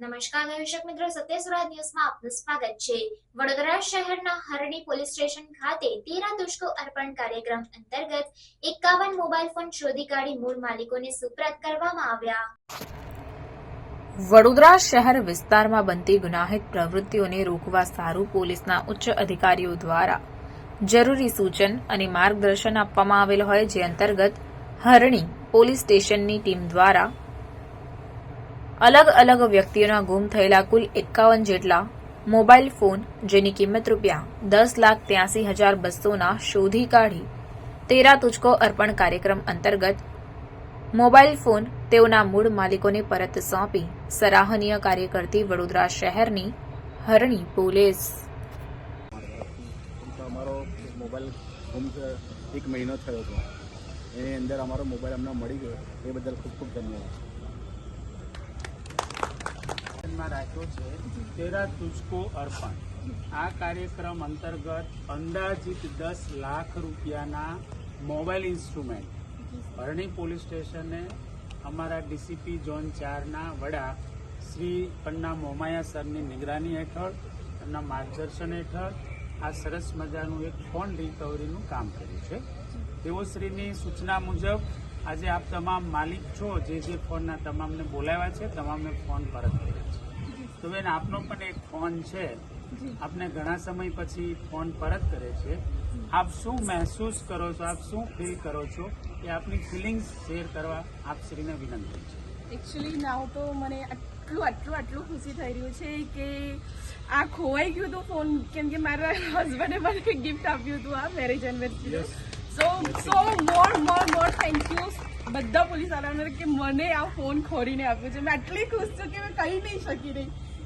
નમસ્કાર, દર્શક મિત્રો. સત્ય સુરત ન્યૂઝમાં આપનું સ્વાગત છે. વડોદરા શહેરના હરણી પોલીસ સ્ટેશન ખાતે તેરા દુષ્કો અર્પણ કાર્યક્રમ અંતર્ગત એકાવન મોબાઈલ ફોન શોધી કાઢી મૂળ માલિકોને સુપ્રત કરવામાં આવ્યા. વડોદરા શહેર વિસ્તારમાં બનતી ગુનાહિત પ્રવૃત્તિઓને રોકવા સારું પોલીસના ઉચ્ચ અધિકારીઓ દ્વારા જરૂરી સૂચન અને માર્ગદર્શન આપવામાં આવેલ હોય, જે અંતર્ગત હરણી પોલીસ સ્ટેશનની ટીમ દ્વારા અલગ અલગ વ્યક્તિઓના ગુમ થયેલા કુલ એકાવન જેટલા મોબાઈલ ફોન, જેની કિંમત રૂપિયા દસ લાખ ત્યાસી હજાર બસોના શોધી કાઢી. તેરા તુચકો અર્પણ કાર્યક્રમ અંતર્ગત મોબાઈલ ફોન તેઓના મૂળ માલિકોને પરત સોંપી સરાહનીય કાર્ય કરતી વડોદરા શહેરની હરણી પોલીસ. એક મહિનો થયો હતો એની અંદર અમારો મોબાઈલ અમને મળી ગયો. એ બદલ ખૂબ ખૂબ ધન્યવાદ. માં રાખ્યો છે. તેરા તુજકો અર્પણ. આ કાર્યક્રમ અંતર્ગત અંદાજિત દસ લાખ રૂપિયાના મોબાઈલ ઇન્સ્ટ્રુમેન્ટ ભરણી પોલીસ સ્ટેશને અમારા ડીસીપી ઝોન ચારના વડા શ્રી પન્ના મોમાયા સરની નિગરાની હેઠળ, એમના માર્ગદર્શન હેઠળ આ સરસ મજાનું એક ફોન રિકવરીનું કામ કર્યું છે. તેઓ શ્રીની સૂચના મુજબ આજે આપ તમામ માલિક છો જે જે ફોનના તમામને બોલાવ્યા છે, તમામને ફોન પરત કર્યો છે. તો બેન આપનો પણ એક ફોન છે. આપને ઘણા સમય પછી ફોન પરત કરે છે. આપ શું મહેસૂસ કરો છો? આપ શું ફીલ કરો છો? એ આપની ફિલિંગ્સ શેર કરવા આપ શ્રીને વિનંતી છે. એકચ્યુઅલી નાવ તો મને આટલું આટલું આટલું ખુશી થઈ રહ્યું છે કે આ ખોવાઈ ગયું હતું ફોન કેમ કે મારા હસબન્ડે મને ગિફ્ટ આપ્યું હતું આ marriage anniversary so so more more more thank you બધા પોલીસ વાળાઓને કે મને આ ફોન ખોરીને આપ્યો છે. મેં આટલી ખુશ છું કે મેં કહી નહીં શકી રહી